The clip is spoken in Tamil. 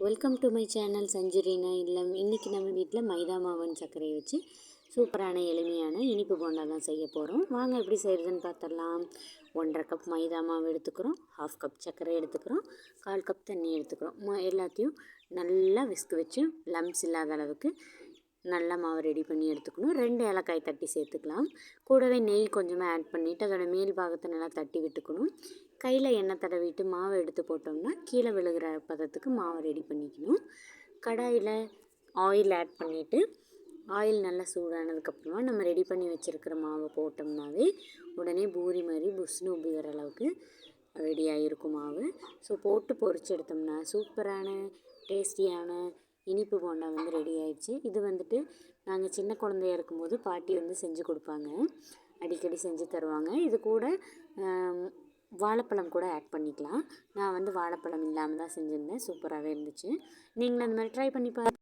Welcome to my channel Sanjurina இல்லம் இன்றைக்கி நம்ம வீட்டில் மைதா மாவன் சர்க்கரையை வச்சு சூப்பரான எளிமையான இனிப்பு போண்டா தான் செய்ய போகிறோம் வாங்க எப்படி செய்கிறதுன்னு பார்த்துடலாம் ஒன்றரை கப் மைதா மாவு எடுத்துக்கிறோம். ஹாஃப் கப் சர்க்கரை எடுத்துக்கிறோம். கால் கப் தண்ணி எடுத்துக்கிறோம். எல்லாத்தையும் நல்லா விஸ்க்கு வச்சு லம்ஸ் இல்லாத அளவுக்கு நல்லா மாவு ரெடி பண்ணி எடுத்துக்கணும். ரெண்டு ஏலக்காய் தட்டி சேர்த்துக்கலாம். கூடவே நெய் கொஞ்சமாக ஆட் பண்ணிவிட்டு அதோட மேல் பாகத்தை நல்லா தட்டி விட்டுக்கணும். கையில் எண்ணெய் தடவிட்டு மாவை எடுத்து போட்டோம்னா கீழே விழுகிற பதத்துக்கு மாவை ரெடி பண்ணிக்கணும். கடாயில் ஆயில் ஆட் பண்ணிவிட்டு ஆயில் நல்லா சூடானதுக்கப்புறமா நம்ம ரெடி பண்ணி வச்சுருக்கிற மாவை போட்டோம்னாவே உடனே பூரி மாதிரி புஷ்னு உப்பி வர அளவுக்கு ரெடியாக இருக்கும் மாவு. ஸோ போட்டு பொரிச்சு எடுத்தோம்னா சூப்பரான டேஸ்டியான இனிப்பு போண்டா வந்து ரெடி ஆயிடுச்சு. இது வந்துட்டு நாங்கள் சின்ன குழந்தையா இருக்கும்போது பாட்டி வந்து செஞ்சு கொடுப்பாங்க. அடிக்கடி செஞ்சு தருவாங்க. இது கூட வாழைப்பழம் கூட ஆட் பண்ணிக்கலாம். நான் வந்து வாழைப்பழம் இல்லாமல் தான் செஞ்சுருந்தேன். சூப்பராகவே இருந்துச்சு. நீங்களும் அந்த மாதிரி ட்ரை பண்ணி பாருங்கள்